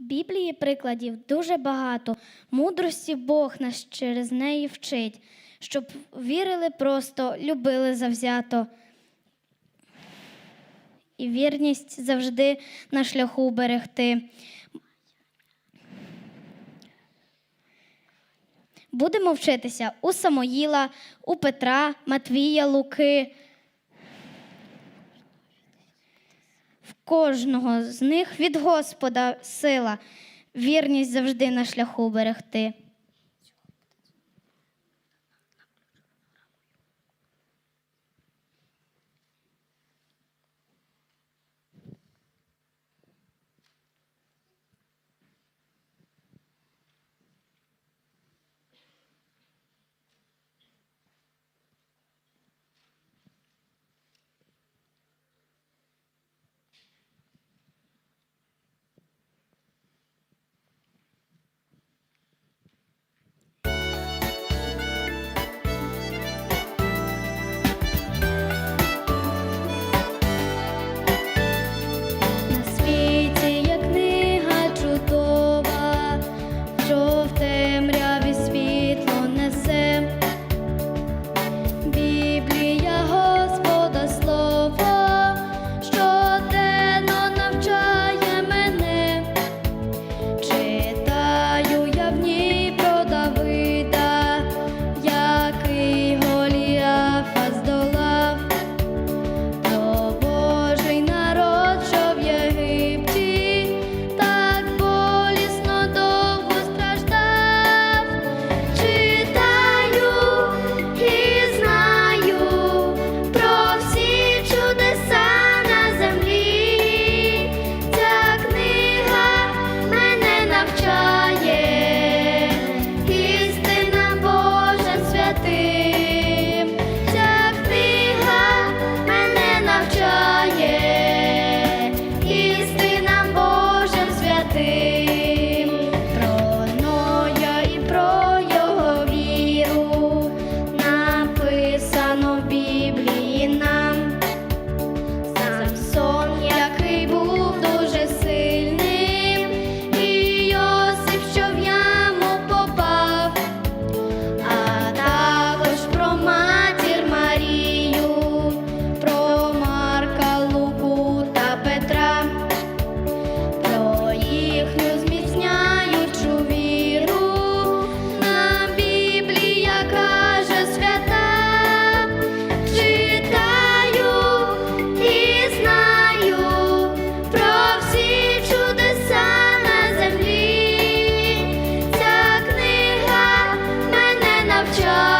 Біблії прикладів дуже багато. Мудрості Бог нас через неї вчить, щоб вірили просто, любили завзято. І вірність завжди на шляху берегти. Будемо вчитися у Самоїла, у Петра, Матвія, Луки. В кожного з них від Господа сила, вірність завжди на шляху берегти. just